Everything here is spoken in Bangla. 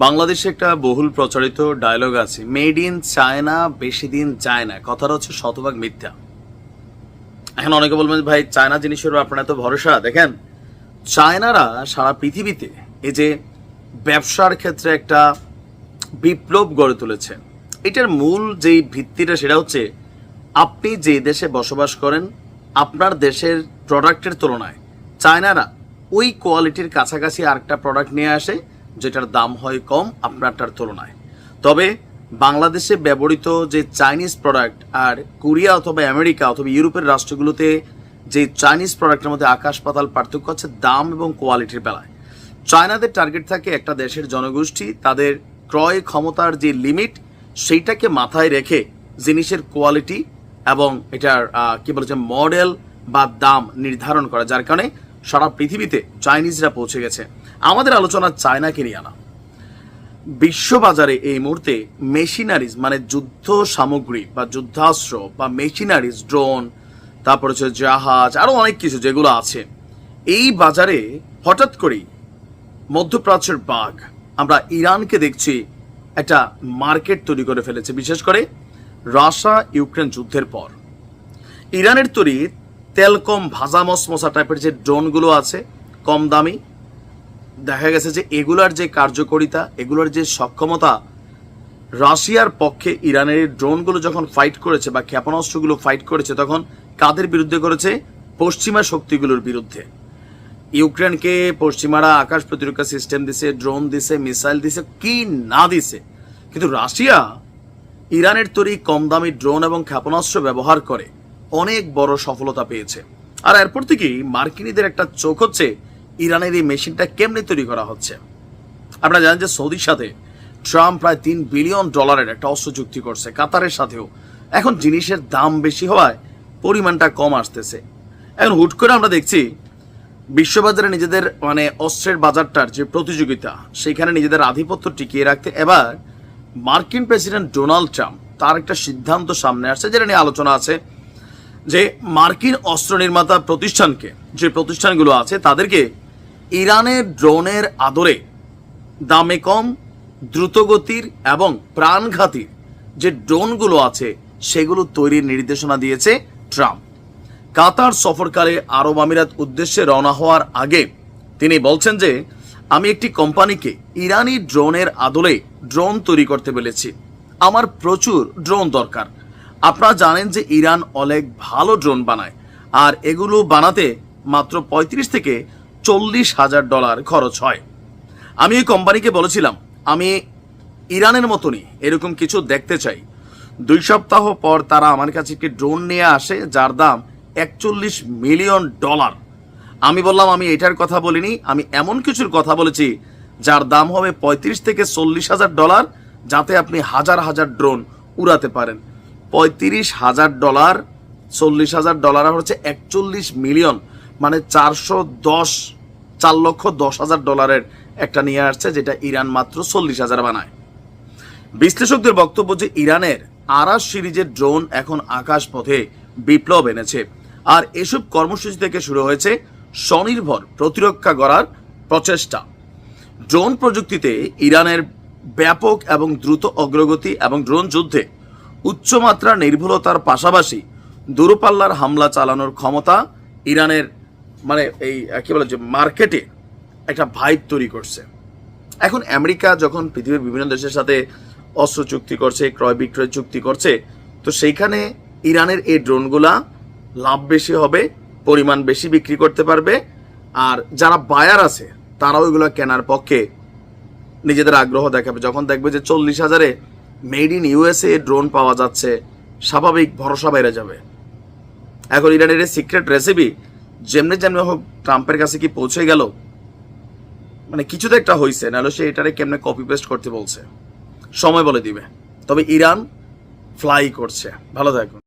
বাংলাদেশে একটা বহুল প্রচলিত ডায়লগ আছে মেড ইন চায়না বেশি দিন যায় না। কথাটা হচ্ছে শতভাগ মিথ্যা। এখন অনেকে বলবেন ভাই চায়না জিনিসের আপনার এত ভরসা? দেখেন চায়নারা সারা পৃথিবীতে এই যে ব্যবসার ক্ষেত্রে একটা বিপ্লব গড়ে তুলেছে, এটার মূল যেই ভিত্তিটা সেটা হচ্ছে, আপনি যে দেশে বসবাস করেন, আপনার দেশের প্রোডাক্টের তুলনায় চায়নারা ওই কোয়ালিটির কাছাকাছি আরেকটা প্রোডাক্ট নিয়ে আসে যেটার দাম হয় কম আপনারটার তুলনায়। তবে বাংলাদেশে ব্যবহৃত যে চাইনিজ প্রোডাক্ট আর কোরিয়া অথবা আমেরিকা অথবা ইউরোপের রাষ্ট্রগুলোতে যে চাইনিজ প্রোডাক্টের মধ্যে আকাশ পাতাল পার্থক্য আছে দাম এবং কোয়ালিটির বেলায়। চায়নাদের টার্গেট থাকে একটা দেশের জনগোষ্ঠী, তাদের ক্রয় ক্ষমতার যে লিমিট, সেইটাকে মাথায় রেখে জিনিসের কোয়ালিটি এবং এটার কি বলেছে মডেল বা দাম নির্ধারণ করা। যার কারণে সারা পৃথিবীতে চাইনিজরা পৌঁছে গেছে। আমাদের আলোচনা চায়নাকে নিয়ে আনা। বিশ্ববাজারে এই মুহূর্তে মেশিনারিজ মানে যুদ্ধ সামগ্রী বা যুদ্ধাস্ত্র বা মেশিনারিজ, ড্রোন, তারপর হচ্ছে জাহাজ আরও অনেক কিছু যেগুলো আছে। এই বাজারে হঠাৎ করেই মধ্যপ্রাচ্যের বাঘ, আমরা ইরানকে দেখছি একটা মার্কেট তৈরি করে ফেলেছে, বিশেষ করে রাশিয়া ইউক্রেন যুদ্ধের পর। ইরানের তৈরি তেলকম ভাজা মসমসা টাইপের যে ড্রোনগুলো আছে, কম দামি, দেখা গেছে যে এগুলার যে কার্যকারিতা, এগুলোর যে সক্ষমতা, রাশিয়ার পক্ষে ইরানের ড্রোনগুলো যখন ফাইট করেছে বা ক্ষেপণাস্ত্রগুলো ফাইট করেছে, তখন কাদের বিরুদ্ধে করেছে? পশ্চিমা শক্তিগুলোর বিরুদ্ধে। ইউক্রেনকে পশ্চিমারা আকাশ প্রতিরক্ষা সিস্টেম দিছে ড্রোন দিছে মিসাইল দিছে, কি না দিছে। কিন্তু রাশিয়া ইরানের তৈরি কম দামি ড্রোন এবং ক্ষেপণাস্ত্র ব্যবহার করে। অনেক বড় সফলতা পেয়েছে। আর এরপর থেকেই মার্কিনীদের একটা চোখ হচ্ছে ইরানের এই মেশিনটা কেমনি তৈরি করা হচ্ছে। আপনারা জানেন যে সৌদির সাথে ট্রাম্প প্রায় তিন বিলিয়ন ডলারের একটা অস্ত্র চুক্তি করছে, কাতারের সাথেও। এখন জিনিসের দাম বেশি হওয়ায় পরিমাণটা কম আসতেছে। এখন হুট করে আমরা দেখছি বিশ্ববাজারে নিজেদের মানে অস্ত্রের বাজারটার যে প্রতিযোগিতা, সেখানে নিজেদের আধিপত্য টিকিয়ে রাখতে এবার মার্কিন প্রেসিডেন্ট ডোনাল্ড ট্রাম্প তার একটা সিদ্ধান্ত সামনে আসছে, যেটা নিয়ে আলোচনা আছে যে মার্কিন অস্ত্র নির্মাতা প্রতিষ্ঠানকে, যে প্রতিষ্ঠানগুলো আছে, তাদেরকে ইরানের ড্রোনের আদরে দামে কম, দ্রুতগতির এবং প্রাণঘাতীর যে ড্রোনগুলো আছে, সেগুলো তৈরির নির্দেশনা দিয়েছে ট্রাম্প। কাতার সফরকালে আরব আমিরাত উদ্দেশ্যে রওনা হওয়ার আগে তিনি বলছেন যে, আমি একটি কোম্পানিকে ইরানি ড্রোনের আদলে ড্রোন তৈরি করতে বলেছি। আমার প্রচুর ড্রোন দরকার। আপনারা জানেন যে ইরান অনেক ভালো ড্রোন বানায়, আর এগুলো বানাতে মাত্র পঁয়ত্রিশ থেকে চল্লিশ হাজার ডলার খরচ হয়। আমি এই কোম্পানিকে বলেছিলাম, আমি ইরানের মতনই, এরকম কিছু দেখতে চাই। দুই সপ্তাহ পর তারা আমার কাছে একটি ড্রোন নিয়ে আসে, যার দাম একচল্লিশ মিলিয়ন ডলার। আমি বললাম, আমি এটার কথা বলিনি, আমি এমন কিছুর কথা বলেছি, যার দাম হবে পঁয়ত্রিশ থেকে চল্লিশ হাজার ডলার, যাতে আপনি হাজার হাজার ড্রোন উড়াতে পারেন। পঁয়ত্রিশ হাজার ডলার, চল্লিশ হাজার ডলার হচ্ছে একচল্লিশ মিলিয়ন মানে চারশো দশ, চার লক্ষ দশ হাজার ডলারের একটা নিয়ে আসছে, যেটা ইরান মাত্র চল্লিশ হাজার বানায়। বিশ্লেষকদের বক্তব্য যে ইরানের আরাস সিরিজের ড্রোন এখন আকাশ পথে বিপ্লব এনেছে। আর এসব কর্মসূচি থেকে শুরু হয়েছে স্বনির্ভর প্রতিরক্ষা করার প্রচেষ্টা। ড্রোন প্রযুক্তিতে ইরানের ব্যাপক এবং দ্রুত অগ্রগতি এবং ড্রোন যুদ্ধে উচ্চমাত্রার নির্ভুলতার পাশাপাশি দূরপাল্লার হামলা চালানোর ক্ষমতা ইরানের মানে এই কি বলে যে, মার্কেটে একটা ভাইব তৈরি করছে। এখন আমেরিকা যখন পৃথিবীর বিভিন্ন দেশের সাথে অস্ত্র চুক্তি করছে, ক্রয় বিক্রয় চুক্তি করছে, তো সেইখানে ইরানের এই ড্রোনগুলা লাভ বেশি হবে, পরিমাণ বেশি বিক্রি করতে পারবে, আর যারা বায়ার আছে, তারাও এগুলো কেনার পক্ষে নিজেদের আগ্রহ দেখাবে। যখন দেখবে যে চল্লিশ হাজারে মেড ইন ইউএসএ ড্রোন পাওয়া যাচ্ছে। স্বাভাবিক ভরসা বেড়ে যাবে। এখন ইরানের এই সিক্রেট রেসিপি যেমনি যেমনি হোক ট্রাম্পের কাছে কি পৌঁছে গেল? মানে কিছু তো একটা হয়েছে নাহলে সে এটারে কেমনে কপি পেস্ট করতে বলছে? সময় বলে দিবে। তবে ইরান ফ্লাই করছে। ভালো থাকুন।